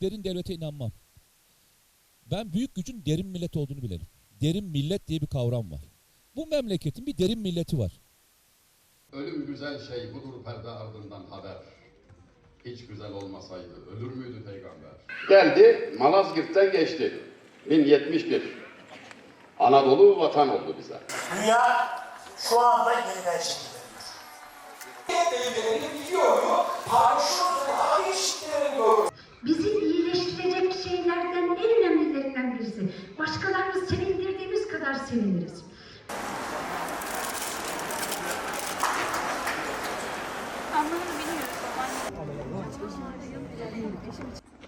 derin devlete inanmam. Ben büyük gücün derin millet olduğunu bilirim. Derin millet diye bir kavram var. Bu memleketin bir derin milleti var. Ölüm güzel şey budur perde ardından haber. Hiç güzel olmasaydı ölür müydü peygamber? Geldi Malazgirt'ten geçti. 1071. Anadolu vatan oldu bize. Dünya şu anda yeniden şekilleniyor. Devletlerini biliyor mu? Paylaşıyor görüyor. Seviniriz.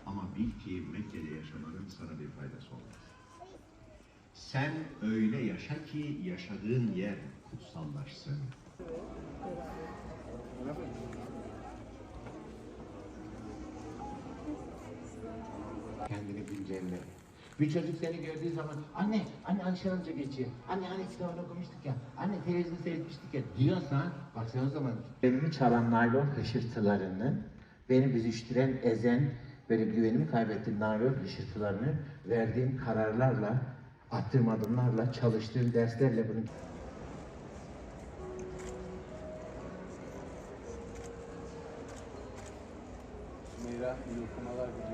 Ama bil ki Mekke'de yaşamanın sana bir faydası olmaz. Sen öyle yaşa ki yaşadığın yer kutsallaşsın. kendini güncelle. Bir çocuk seni gördüğü zaman anne, anne Alişanca geçiyor. Anne hani kitabını okumuştuk ya. Anne televizyonu seyretmiştik ya diyorsan bak sen o zaman benimi çalan naylon hışırtılarını, beni büzüştüren, ezen, böyle güvenimi kaybettiğim naylon hışırtılarını verdiğim kararlarla, attığım adımlarla, çalıştığım derslerle bunu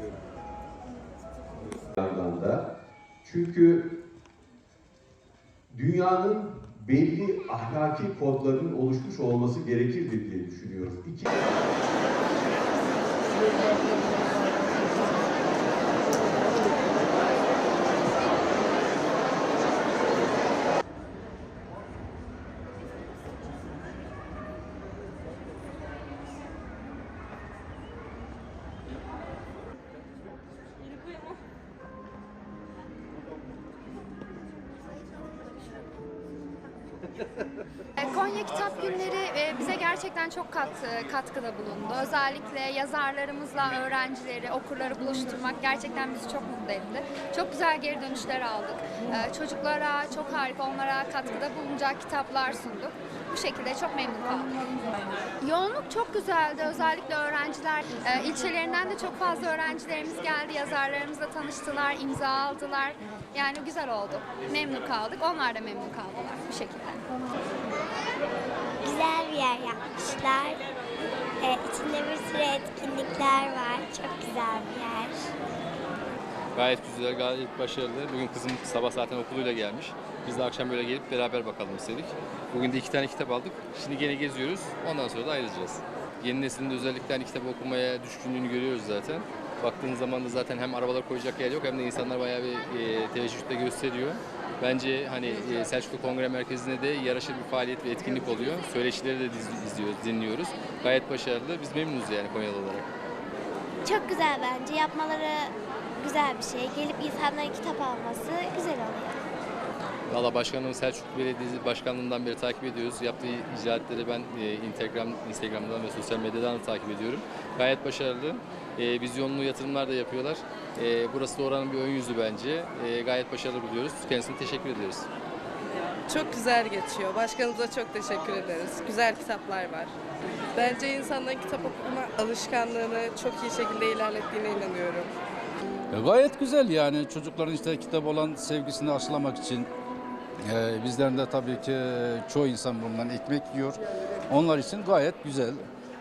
yandan da. Çünkü dünyanın belli ahlaki kodların oluşmuş olması gerekirdir diye düşünüyorum. İki... Konya Kitap Günleri e, bize gerçekten çok kat, katkıda bulundu. Özellikle yazarlarımızla öğrencileri, okurları buluşturmak gerçekten bizi çok mutlu etti. Çok güzel geri dönüşler aldık. E, Çocuklara çok harika, onlara katkıda bulunacak kitaplar sunduk. Bu şekilde çok memnun kaldık. Yoğunluk çok güzeldi. Özellikle öğrenciler, e, ilçelerinden de çok fazla öğrencilerimiz geldi. Yazarlarımızla tanıştılar, imza aldılar. Yani güzel oldu. Memnun kaldık. Onlar da memnun kaldılar bu şekilde. Güzel bir yer yapmışlar. Ee, içinde bir sürü etkinlikler var. Çok güzel bir yer. Gayet güzel, gayet başarılı. Bugün kızım sabah zaten okuluyla gelmiş. Biz de akşam böyle gelip beraber bakalım istedik. Bugün de iki tane kitap aldık. Şimdi gene geziyoruz. Ondan sonra da ayrılacağız. Yeni neslin de özellikle hani kitap okumaya düşkünlüğünü görüyoruz zaten. Baktığınız zaman da zaten hem arabalar koyacak yer yok hem de insanlar bayağı bir e, teveccüh de gösteriyor. Bence hani e, Selçuklu Kongre Merkezi'nde de yaraşır bir faaliyet ve etkinlik oluyor. Söyleşileri de izliyoruz, dinliyoruz. Gayet başarılı. Biz memnunuz yani Konyalı olarak. Çok güzel bence. Yapmaları güzel bir şey. Gelip insanların kitap alması güzel oluyor. Valla başkanımız Selçuk Belediyesi Başkanlığından beri takip ediyoruz. Yaptığı icraatları ben e, Instagram, Instagram'dan ve sosyal medyadan da takip ediyorum. Gayet başarılı. E, vizyonlu yatırımlar da yapıyorlar. E, burası da oranın bir ön yüzü bence. E, gayet başarılı buluyoruz. Kendisine teşekkür ediyoruz. Çok güzel geçiyor. Başkanımıza çok teşekkür ederiz. Güzel kitaplar var. Bence insanların kitap okuma alışkanlığını çok iyi şekilde ilerlettiğine inanıyorum. E, Gayet güzel yani çocukların işte kitap olan sevgisini aşılamak için e, bizlerin de tabii ki çoğu insan bundan ekmek yiyor. Onlar için gayet güzel.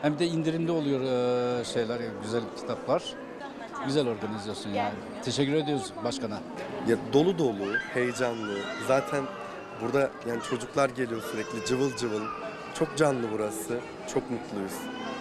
Hem de indirimli oluyor e, şeyler, güzel kitaplar. Güzel organizasyon yani. Teşekkür ediyoruz başkana. Ya dolu dolu, heyecanlı. Zaten burada yani çocuklar geliyor sürekli cıvıl cıvıl. Çok canlı burası. Çok mutluyuz.